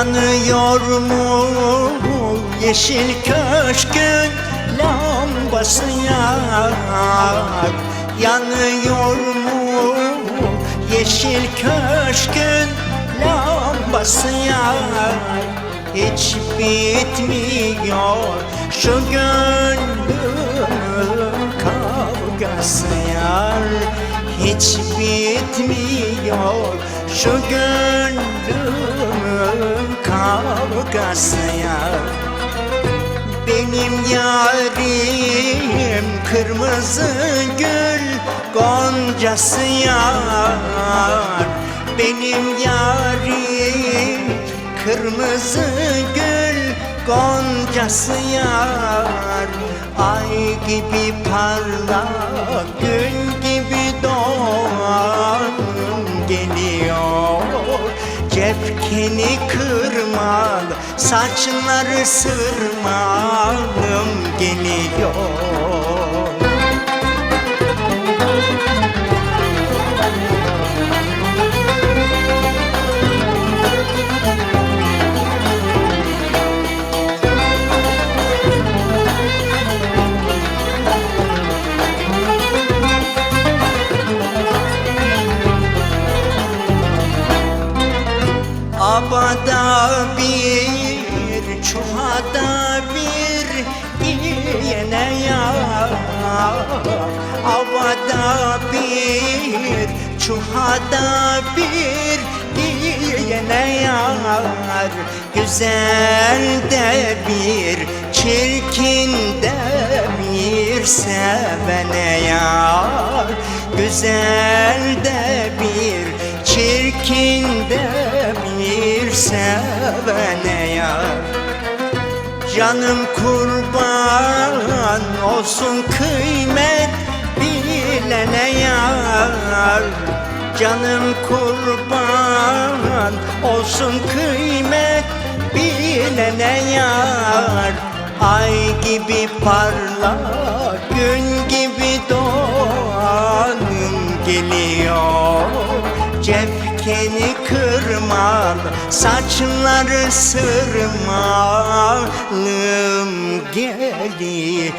Yanıyor mu yeşil köşkün lambası yar? Yanıyor mu yeşil köşkün lambası yar? Hiç bitmiyor şu gönlüm kavgası yar. Hiç bitmiyor şu gönlümün kavgası yar benim yarim kırmızı gül goncası yar. Benim yarim kırmızı gül goncası yar. Ay gibi parlak gün Cepkeni kırmalı Saçları sırmalım Abada bir, çuhada bir yine yar Abada bir, çuhada bir yine yar Güzel de bir, çirkin de bir sevene yar. Güzel de bir, çirkin bir sevene yar. Canım kurban olsun kıymet bilene yar. Canım kurban olsun kıymet bilene yar. Ay gibi parlak gün gibi doğanım geliyor. Cepkeni Saçları sırmalım geliyor